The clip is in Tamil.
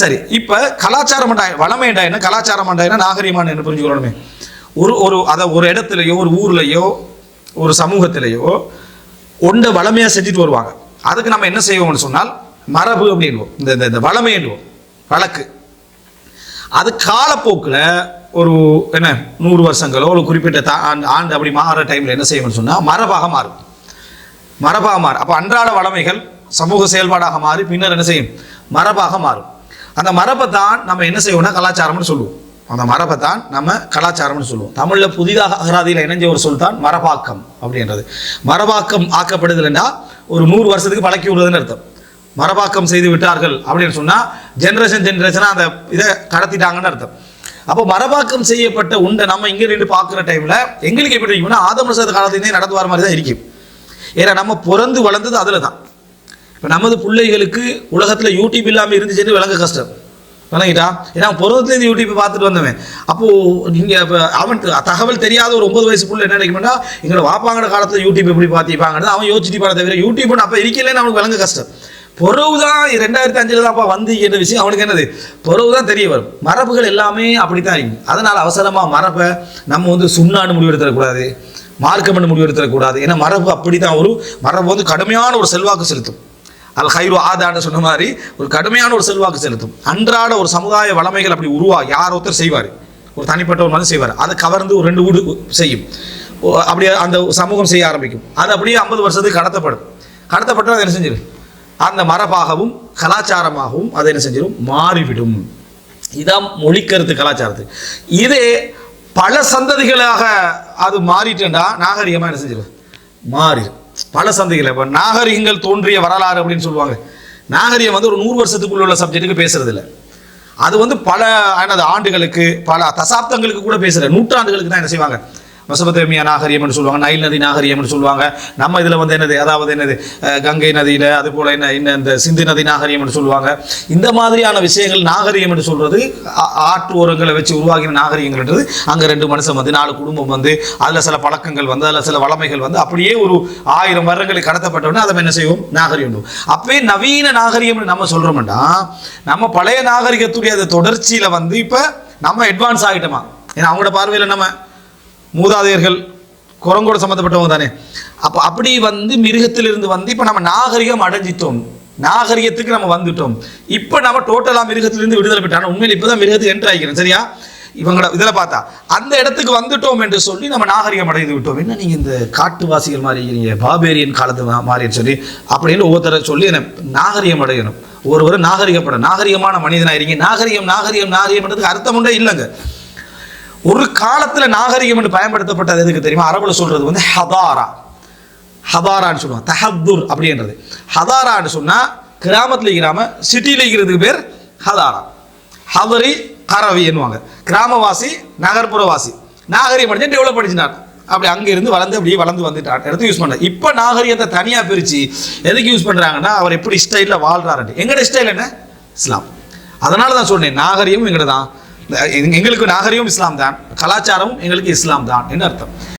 சரி இப்போ கலாச்சாரம் வளமைண்டா என்ன? கலாச்சாரம் என்ன? நாகரிகமான என்ன புரிஞ்சுக்கணுமே ஒரு ஒரு அதை ஒரு இடத்துலையோ ஒரு ஊர்லயோ ஒரு சமூகத்திலேயோ ஒன்றை வளமையாக செஞ்சுட்டு வருவாங்க. அதுக்கு நம்ம என்ன செய்வோம்னு சொன்னால் மரபு அப்படின்வோம் இந்த இந்த- இந்த வளமைன்வோம் வழக்கு. அது காலப்போக்கில் ஒரு என்ன நூறு வருஷங்களோ ஒரு குறிப்பிட்ட தா- ஆண்டு ஆண்டு அப்படி மாற டைமில் என்ன செய்யணும்னு சொன்னால் மரபாக மாறும். மரபாக மாறும். அப்போ அன்றாட வளமைகள் சமூக செயல்பாடாக மாறி பின்னர் என்ன செய்யும்? மரபாக மாறும். அந்த மரபை தான் நம்ம என்ன செய்வோம்னா கலாச்சாரம்னு சொல்லுவோம். அந்த மரபை தான் நம்ம கலாச்சாரம்னு சொல்லுவோம். தமிழில் புதிதாக அகராதியில் இணைஞ்ச ஒரு சொல் தான் மரபாக்கம் அப்படின்றது. மரபாக்கம் ஆக்கப்படுதல்னா ஒரு நூறு வருஷத்துக்கு பழக்கி விடுறதுன்னு அர்த்தம். மரபாக்கம் செய்து விட்டார்கள் அப்படின்னு சொன்னால் ஜென்ரேஷன் ஜென்ரேஷனாக அந்த இதை கடத்திட்டாங்கன்னு அர்த்தம். அப்போ மரபாக்கம் செய்யப்பட்ட உண்டை நம்ம இங்கே நின்று பார்க்குற டைமில் எங்களுக்கு எப்படி இருக்கும்னா ஆதம சத காலத்திலே நடந்து வர மாதிரி தான் இருக்கும் ஏன்னா நம்ம பிறந்து வளர்ந்தது அதில் தான் இப்போ நமது பிள்ளைகளுக்கு உலகத்தில் யூடியூப் இல்லாமல் இருந்துச்சுன்னு விளங்க கஷ்டம். விளங்கிட்டா? ஏன்னா பிறந்ததுலேருந்து யூடியூப் பார்த்துட்டு வந்தவன். அப்போது நீங்கள் இப்போ அவன் தகவல் தெரியாத ஒரு ஒன்பது வயசு பிள்ளை என்ன நினைக்கணும்னா எங்களை வாப்பாங்கிற காலத்தில் யூடியூப் எப்படி பார்த்திப்பாங்கன்னு அவன் யோசிச்சுட்டு பாட தவிர யூடியூப்னு அப்போ இருக்கலன்னு அவனுக்கு விளங்க கஷ்டம். பொறவு தான் ரெண்டாயிரத்தி அஞ்சில் தான்ப்பா வந்து என்ற விஷயம் அவனுக்கு என்னது? பொறவு தான் தெரிய வரும். மரபுகள் எல்லாமே அப்படி தான் இருக்கும். அதனால் அவசரமாக மரபை நம்ம வந்து சுண்ணான்னு முடிவெடுத்துடக்கூடாது. மார்க்கம்னு முடிவெடுத்துடக்கூடாது. ஏன்னா மரபு அப்படி தான் ஒரு மரபு வந்து கடுமையான ஒரு செல்வாக்கு செலுத்தும். அல் ஹைரு ஆதான்னு சொன்ன மாதிரி ஒரு கடுமையான ஒரு செல்வாக்கு செலுத்தும். அன்றாட ஒரு சமுதாய வளமைகள் அப்படி உருவா யார் ஒருத்தர் செய்வார். ஒரு தனிப்பட்ட ஒரு மனிதன் செய்வார். அதை கவர்ந்து ஒரு ரெண்டு வீடு செய்யும். ஓ, அப்படியே அந்த சமூகம் செய்ய ஆரம்பிக்கும். அது அப்படியே ஐம்பது வருஷத்துக்கு கடத்தப்படும். கடத்தப்பட்டு அதை என்ன செஞ்சிடும் அந்த மரபாகவும் கலாச்சாரமாகவும் அதை என்ன செஞ்சிடும் மாறிவிடும். இதான் மொழிக்கருத்து கலாச்சாரத்து. இதே பல சந்ததிகளாக அது மாறிட்டுண்டா நாகரிகமாக என்ன செஞ்சிடும் மாறிடும் பல சந்தைகள். இப்போ நாகரிகங்கள் தோன்றிய வரலாறு அப்படின்னு சொல்லுவாங்க. நாகரிகம் வந்து ஒரு நூறு வருஷத்துக்குள்ள உள்ள சப்ஜெக்ட்டுக்கு பேசுறது இல்ல அது வந்து பல ஆனது ஆண்டுகளுக்கு பல தசாப்தங்களுக்கு கூட பேசுற நூற்றாண்டுகளுக்கு தான் என்ன செய்வாங்க? மெசபத்தேமியா நாகரிகம்னு சொல்லுவாங்க நைல் நதி நாகரிகம்னு சொல்லுவாங்க. நம்ம இதில் வந்து என்னது அதாவது என்னது கங்கை நதியில் அது போல் என்ன இன்னும் இந்த சிந்து நதி நாகரிகம்னு சொல்லுவாங்க. இந்த மாதிரியான விஷயங்கள் நாகரியம் என்று சொல்கிறது ஆற்று ஓரங்களை வச்சு உருவாகின நாகரிகங்கள்ன்றது அங்கே ரெண்டு மனுஷன் வந்து நாலு குடும்பம் வந்து அதில் சில பழக்கங்கள் வந்து அதில் சில வளமைகள் வந்து அப்படியே ஒரு ஆயிரம் வருடங்களுக்கு கடத்தப்பட்டோன்னே அதை என்ன செய்வோம்? நாகரிகம் அப்பவே நவீன நாகரிகம்னு நம்ம சொல்கிறோம்னா நம்ம பழைய நாகரிகத்துடைய அந்த தொடர்ச்சியில் வந்து இப்போ நம்ம அட்வான்ஸ் ஆகிட்டோமா? ஏன்னா அவங்களோட பார்வையில் நம்ம மூதாதையர்கள் குரங்கோட சம்மந்தப்பட்டவங்க தானே. அப்போ அப்படி வந்து மிருகத்திலிருந்து வந்து இப்போ நம்ம நாகரிகம் அடைஞ்சிட்டோம். நாகரிகத்துக்கு நம்ம வந்துட்டோம். இப்போ நம்ம டோட்டலாக மிருகத்திலிருந்து விடுதலை பெற்றாங்க. உண்மையில் இப்போ தான் மிருகத்துக்கு என்ட்ரு ஆகிக்கிறோம் சரியா? இவங்களோட இதில் பார்த்தா அந்த இடத்துக்கு வந்துட்டோம் என்று சொல்லி நம்ம நாகரிகம் அடைந்து விட்டோம். என்ன நீங்கள் இந்த காட்டுவாசிகள் மாதிரி இருக்கிறீங்க பாபேரியன் காலத்து மாறின்னு சொல்லி அப்படின்னு ஒவ்வொருத்தரை சொல்லி என்ன நாகரிகம் அடையணும். ஒருவர் நாகரிகப்பட நாகரிகமான மனிதனாக இருக்கீங்க. நாகரிகம் நாகரிகம் நாகரிகம்ன்றதுக்கு அர்த்தம் உண்டே இல்லைங்க. ஒரு காலத்துல நாகரிகம் என்று பயன்படுத்தப்பட்டது எதுக்கு தெரியுமா? அரபுல சொல்றது வந்து ஹதாரா. ஹதாரான்னு சொல்லுவாங்க. தஹத்துர் அப்படின்றது. ஹதாரான்னு சொன்னா கிராமத்துல இருக்கிறாம சிட்டியில் இருக்கிறதுக்கு பேர் ஹதாரா. ஹதரி கரவி என்னுவாங்க கிராமவாசி நகர்ப்புறவாசி நாகரிகம் அடைஞ்சு டெவலப் படிச்சினார் அப்படி அங்க இருந்து வளர்ந்து அப்படியே வளர்ந்து வந்துட்டார் எடுத்து யூஸ் பண்ண இப்போ நாகரிகத்தை தனியா பிரிச்சு எதுக்கு யூஸ் பண்றாங்கன்னா அவர் எப்படி ஸ்டைலில் வாழ்றாரு எங்கட ஸ்டைல் என்ன? இஸ்லாம். அதனால தான் சொன்னேன் நாகரிகம் எங்கட தான். எங்களுக்கு நாகரிகம் இஸ்லாம் தான் கலாச்சாரமும் எங்களுக்கு இஸ்லாம் தான் என்ன அர்த்தம்?